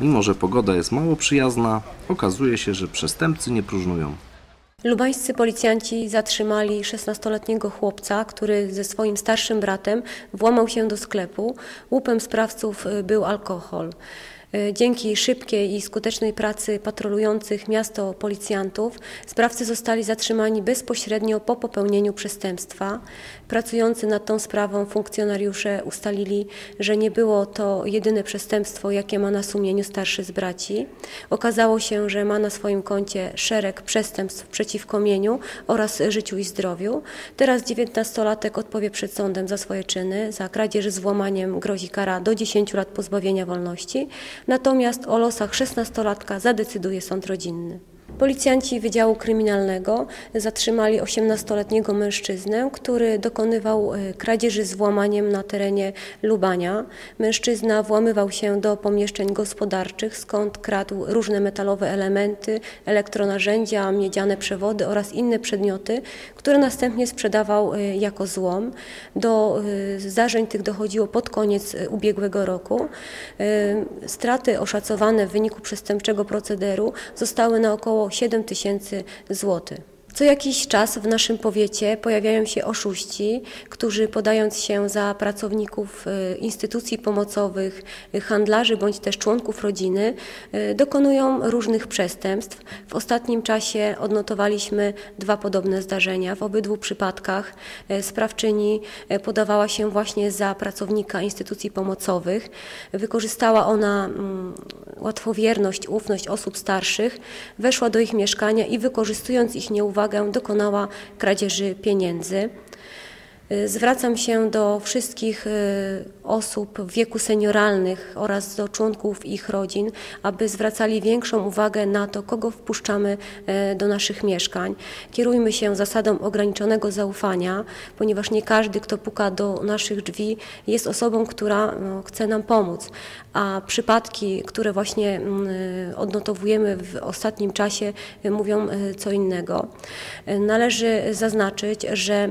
Mimo, że pogoda jest mało przyjazna, okazuje się, że przestępcy nie próżnują. Lubańscy policjanci zatrzymali 16-letniego chłopca, który ze swoim starszym bratem włamał się do sklepu. Łupem sprawców był alkohol. Y, Dzięki szybkiej i skutecznej pracy patrolujących miasto policjantów sprawcy zostali zatrzymani bezpośrednio po popełnieniu przestępstwa. Pracujący nad tą sprawą funkcjonariusze ustalili, że nie było to jedyne przestępstwo, jakie ma na sumieniu starszy z braci. Okazało się, że ma na swoim koncie szereg przestępstw przeciwko mieniu oraz życiu i zdrowiu. Teraz 19-latek odpowie przed sądem za swoje czyny. Za kradzież z włamaniem grozi kara do 10 lat pozbawienia wolności. Natomiast o losach 16-latka zadecyduje sąd rodzinny. Policjanci Wydziału Kryminalnego zatrzymali 18-letniego mężczyznę, który dokonywał e, kradzieży z włamaniem na terenie Lubania. Mężczyzna włamywał się do pomieszczeń gospodarczych, skąd kradł różne metalowe elementy, elektronarzędzia, miedziane przewody oraz inne przedmioty, które następnie sprzedawał e, jako złom. Do e, zdarzeń tych dochodziło pod koniec ubiegłego roku. Straty oszacowane w wyniku przestępczego procederu zostały na około 7 tysięcy złotych. Co jakiś czas w naszym powiecie pojawiają się oszuści, którzy podając się za pracowników e, instytucji pomocowych, e, handlarzy bądź też członków rodziny, e, dokonują różnych przestępstw. W ostatnim czasie odnotowaliśmy dwa podobne zdarzenia. W obydwu przypadkach sprawczyni podawała się właśnie za pracownika instytucji pomocowych. Wykorzystała ona mm, łatwowierność, ufność osób starszych, weszła do ich mieszkania i wykorzystując ich nieuwagę dokonała kradzieży pieniędzy. Y, Zwracam się do wszystkich y, osób w wieku senioralnych oraz do członków ich rodzin, aby zwracali większą uwagę na to, kogo wpuszczamy y, do naszych mieszkań. Kierujmy się zasadą ograniczonego zaufania, ponieważ nie każdy, kto puka do naszych drzwi, jest osobą, która no, chce nam pomóc. A przypadki, które właśnie mm, odnotowujemy w ostatnim czasie, mówią co innego. Należy zaznaczyć, że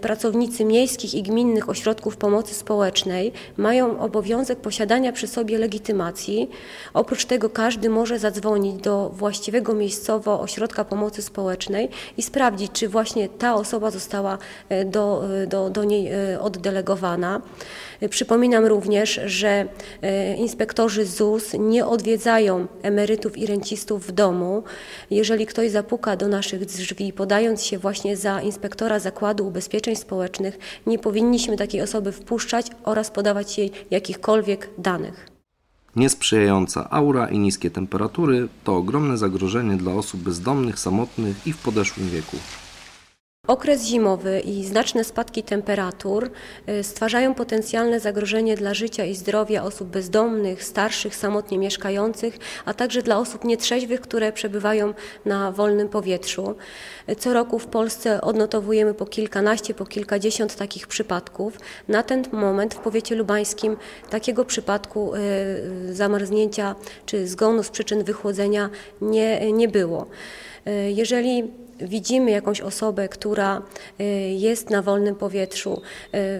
Pracownicy miejskich i gminnych ośrodków pomocy społecznej mają obowiązek posiadania przy sobie legitymacji. Oprócz tego każdy może zadzwonić do właściwego miejscowo ośrodka pomocy społecznej i sprawdzić, czy właśnie ta osoba została y, do, y, do, do niej y, oddelegowana. Y, Przypominam również, że y, inspektorzy ZUS nie odwiedzają emerytów i rencistów w domu. Jeżeli ktoś zapuka do naszych drzwi, podając się właśnie za inspektora Zakładu Ubezpieczeń Społecznych, nie powinniśmy takiej osoby wpuszczać oraz podawać jej jakichkolwiek danych. Niesprzyjająca aura i niskie temperatury to ogromne zagrożenie dla osób bezdomnych, samotnych i w podeszłym wieku. Okres zimowy i znaczne spadki temperatur y, stwarzają potencjalne zagrożenie dla życia i zdrowia osób bezdomnych, starszych, samotnie mieszkających, a także dla osób nietrzeźwych, które przebywają na wolnym powietrzu. Y, Co roku w Polsce odnotowujemy po kilkanaście, po kilkadziesiąt takich przypadków. Na ten moment w powiecie lubańskim takiego przypadku y, zamarznięcia czy zgonu z przyczyn wychłodzenia nie, nie było. Jeżeli widzimy jakąś osobę, która y, jest na wolnym powietrzu,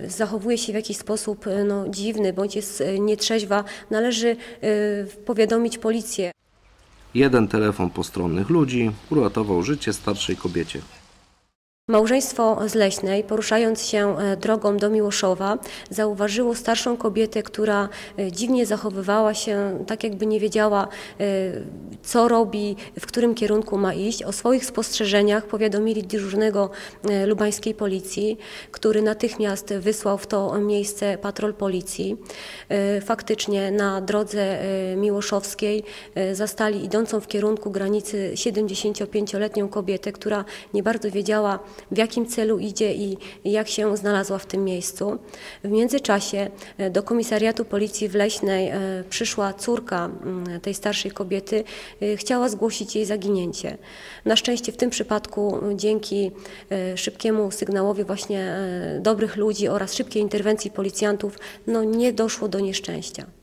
y, zachowuje się w jakiś sposób y, no, dziwny bądź jest nietrzeźwa, należy powiadomić policję. Jeden telefon postronnych ludzi uratował życie starszej kobiecie. Małżeństwo z Leśnej, poruszając się e, drogą do Miłoszowa, zauważyło starszą kobietę, która e, dziwnie zachowywała się, tak jakby nie wiedziała, e, co robi, w którym kierunku ma iść. O swoich spostrzeżeniach powiadomili dyżurnego lubańskiej policji, który natychmiast wysłał w to miejsce patrol policji. Faktycznie na drodze miłoszowskiej zastali idącą w kierunku granicy 75-letnią kobietę, która nie bardzo wiedziała, w jakim celu idzie i jak się znalazła w tym miejscu. W międzyczasie e, do komisariatu policji w Leśnej e, przyszła córka mm, tej starszej kobiety, e, chciała zgłosić jej zaginięcie. Na szczęście w tym przypadku dzięki szybkiemu sygnałowi właśnie dobrych ludzi oraz szybkiej interwencji policjantów no, nie doszło do nieszczęścia.